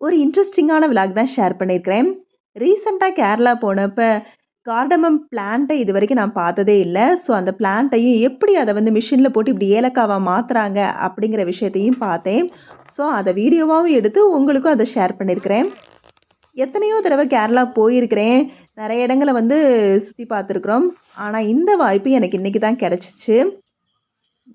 ஒரு இன்ட்ரெஸ்டிங்கான விலாக் தான் ஷேர் பண்ணியிருக்கிறேன் ரீசெண்டாக கேரளா போனப்போ கார்டமம் பிளான்ட்டை இது வரைக்கும் நான் பார்த்ததே இல்லை. ஸோ அந்த பிளான்ட்டையும் எப்படி அதை வந்து மிஷினில் போட்டு இப்படி ஏலக்காவாக மாற்றுறாங்க அப்படிங்கிற விஷயத்தையும் பார்த்தேன். ஸோ அதை வீடியோவாகவும் எடுத்து உங்களுக்கும் அதை ஷேர் பண்ணியிருக்கிறேன் எத்தனையோ தடவை கேரளா போயிருக்கிறேன். நிறைய இடங்களை வந்து சுற்றி பார்த்துருக்குறோம். ஆனால் இந்த வாய்ப்பு எனக்கு இன்றைக்கி தான் கிடச்சிச்சு.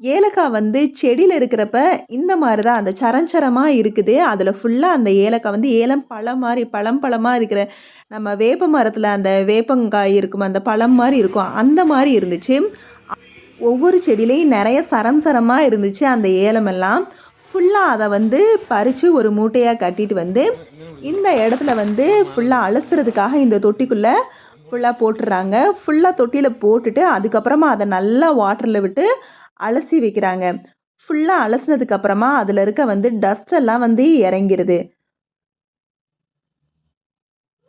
ஏலக்காய் வந்து செடியில் இருக்கிறப்ப இந்த மாதிரி தான் அந்த சரஞ்சரமாக இருக்குது. அதில் ஃபுல்லாக அந்த ஏலக்காய் வந்து ஏலம் பழம் மாதிரி பழம் பழமாக இருக்கிற நம்ம வேப்ப மரத்தில் அந்த வேப்பங்காய் இருக்கும் அந்த பழம் மாதிரி இருக்கும். அந்த மாதிரி இருந்துச்சு. ஒவ்வொரு செடியிலையும் நிறைய சரம் சரமாக இருந்துச்சு அந்த ஏலமெல்லாம் ஃபுல்லாக அதை வந்து பறித்து ஒரு மூட்டையாக கட்டிட்டு வந்து இந்த இடத்துல வந்து ஃபுல்லாக அலசுறதுக்காக இந்த தொட்டிக்குள்ளே ஃபுல்லாக போட்டுடுறாங்க ஃபுல்லாக தொட்டியில் போட்டுட்டு அதுக்கப்புறமா அதை நல்லா வாட்டரில் விட்டு அலசி வைக்கிறாங்க. ஃபுல்லாக அலசினதுக்கு அப்புறமா அதில் இருக்க வந்து டஸ்ட் எல்லாம் வந்து இறங்கிடுது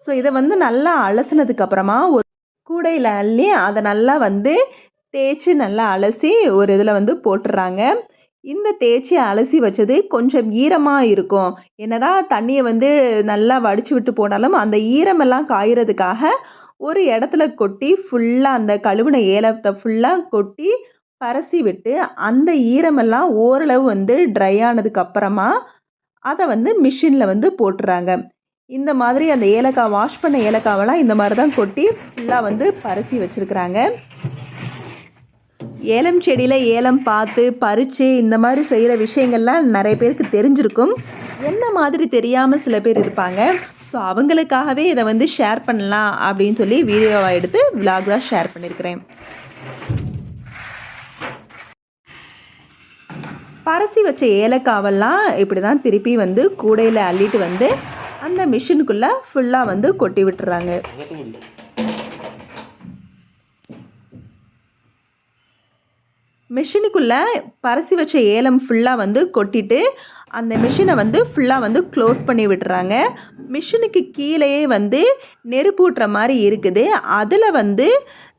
ஸோ இதை வந்து நல்லா அலசினதுக்கு அப்புறமா ஒரு கூடையில் அள்ளி அதை நல்லா வந்து தேய்ச்சி நல்லா அலசி ஒரு இதில் வந்து போட்டுடுறாங்க இந்த தேய்ச்சி அலசி வச்சது கொஞ்சம் ஈரமாக இருக்கும். என்னதான் தண்ணியை வந்து நல்லா வடித்து விட்டு போனாலும் அந்த ஈரமெல்லாம் காயறதுக்காக ஒரு இடத்துல கொட்டி ஃபுல்லாக அந்த கழுவின ஏலத்தை ஃபுல்லாக கொட்டி பரசி விட்டு அந்த ஈரமெல்லாம் ஓரளவு வந்து ட்ரை ஆனதுக்கு அப்புறமா அதை வந்து மிஷினில் வந்து போட்டுறாங்க. இந்த மாதிரி அந்த ஏலக்காய் வாஷ் பண்ண ஏலக்காவெல்லாம் இந்த மாதிரி தான் கொட்டி ஃபுல்லாக வந்து பரசி வச்சுருக்குறாங்க. ஏலம் செடியில் ஏலம் பார்த்து பறித்து இந்த மாதிரி செய்கிற விஷயங்கள்லாம் நிறைய பேருக்கு தெரிஞ்சிருக்கும். என்ன மாதிரி தெரியாமல் சில பேர் இருப்பாங்க. ஸோ அவங்களுக்காகவே இதை வந்து ஷேர் பண்ணலாம் அப்படின்னு சொல்லி வீடியோவை எடுத்து விலாகாக ஷேர் பண்ணியிருக்கிறேன் பரசி வச்ச ஏலக்காவெல்லாம் இப்படி தான் திருப்பி வந்து கூடையில் அள்ளிட்டு வந்து அந்த மிஷினுக்குள்ளே ஃபுல்லாக வந்து கொட்டி விட்டுறாங்க. மிஷினுக்குள்ளே பரசி வச்ச ஏலம் ஃபுல்லாக வந்து கொட்டிட்டு அந்த மிஷினை வந்து ஃபுல்லாக வந்து க்ளோஸ் பண்ணி விட்டுறாங்க. மிஷினுக்கு கீழேயே வந்து நெருப்பூட்டுற மாதிரி இருக்குது. அதில் வந்து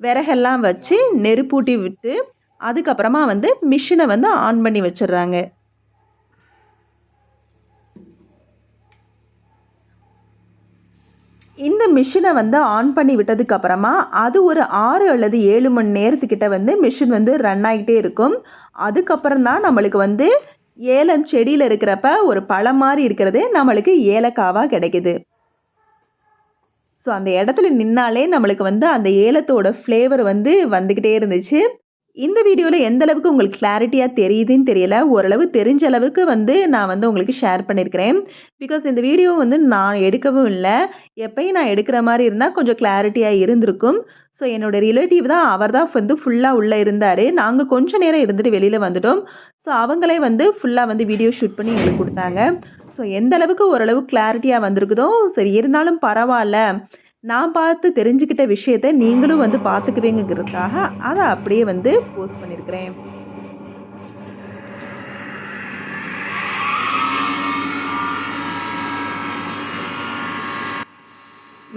விறகெல்லாம் வச்சு நெருப்பூட்டி விட்டு அதுக்கப்புறமா வந்து மிஷினை வந்து ஆன் பண்ணி வச்சிடுறாங்க. இந்த மிஷினை வந்து ஆன் பண்ணி விட்டதுக்கு அப்புறமா அது ஒரு ஆறு அல்லது ஏழு மணி நேரத்துக்கிட்ட வந்து மிஷின் வந்து ரன் ஆகிட்டே இருக்கும். அதுக்கப்புறம் தான் நம்மளுக்கு வந்து ஏலம் செடியில் இருக்கிறப்ப ஒரு பழம் மாதிரி இருக்கிறது நம்மளுக்கு ஏலக்காவாக கிடைக்குது. ஸோ அந்த இடத்துல நின்னாலே நம்மளுக்கு வந்து அந்த ஏலத்தோட ஃப்ளேவர் வந்து வந்துக்கிட்டே இருந்துச்சு. இந்த வீடியோவில் எந்த அளவுக்கு உங்களுக்கு கிளாரிட்டியாக தெரியுதுன்னு தெரியல ஓரளவு தெரிஞ்ச அளவுக்கு வந்து நான் வந்து உங்களுக்கு ஷேர் பண்ணியிருக்கிறேன் பிகாஸ் இந்த வீடியோ வந்து நான் எடுக்கவும் இல்லை. எப்பயும் நான் எடுக்கிற மாதிரி இருந்தால் கொஞ்சம் கிளாரிட்டியாக இருந்திருக்கும். ஸோ என்னோடய ரிலேட்டிவ் தான் அவர் தான் வந்து ஃபுல்லாக உள்ளே இருந்தார். நாங்கள் கொஞ்சம் நேரம் இருந்துட்டு வெளியில் வந்துட்டோம். ஸோ அவங்களே வந்து ஃபுல்லாக வந்து வீடியோ ஷூட் பண்ணி எங்களுக்கு கொடுத்தாங்க. ஸோ எந்த அளவுக்கு ஓரளவு கிளாரிட்டியாக வந்திருக்குதோ சரி இருந்தாலும் பரவாயில்ல. நான் பார்த்து தெரிஞ்சுக்கிட்ட விஷயத்த நீங்களும் வந்து பார்த்துக்குவீங்கிறதுக்காக அதை அப்படியே வந்து போஸ்ட் பண்ணியிருக்கிறேன்.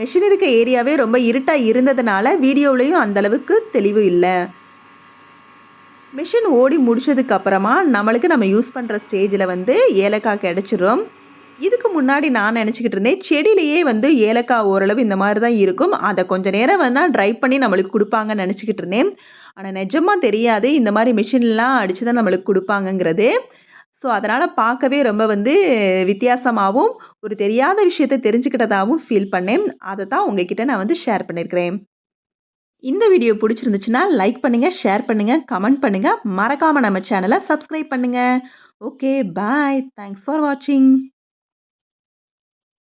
மெஷின் இருக்க ஏரியாவே ரொம்ப இருட்டாக இருந்ததுனால வீடியோவிலையும் அந்தளவுக்கு தெளிவு இல்லை. மிஷின் ஓடி முடிச்சதுக்கு அப்புறமா நம்மளுக்கு நம்ம யூஸ் பண்ணுற ஸ்டேஜில் வந்து ஏலக்காய் கிடச்சிரும். இதுக்கு முன்னாடி நான் நினச்சிக்கிட்டு இருந்தேன் செடியிலேயே வந்து ஏலக்காய் ஓரளவு இந்த மாதிரி தான் இருக்கும். அதை கொஞ்சம் நேரம் வேணால் ட்ரை பண்ணி நம்மளுக்கு கொடுப்பாங்கன்னு நினச்சிக்கிட்டு இருந்தேன். ஆனால் நிஜமாக தெரியாது இந்த மாதிரி மிஷின்லாம் அடித்து தான் நம்மளுக்கு கொடுப்பாங்கங்கிறது. ஸோ அதனால் பார்க்கவே ரொம்ப வந்து வித்தியாசமாகவும் ஒரு தெரியாத விஷயத்தை தெரிஞ்சுக்கிட்டதாகவும் ஃபீல் பண்ணேன். அதை தான் உங்ககிட்ட நான் வந்து ஷேர் பண்ணியிருக்கிறேன் இந்த வீடியோ பிடிச்சிருந்துச்சுன்னா லைக் பண்ணுங்கள் ஷேர் பண்ணுங்கள் கமெண்ட் பண்ணுங்கள் மறக்காமல் நம்ம சேனலை சப்ஸ்கிரைப் பண்ணுங்கள் ஓகே பாய் தேங்க்ஸ் ஃபார் வாட்சிங்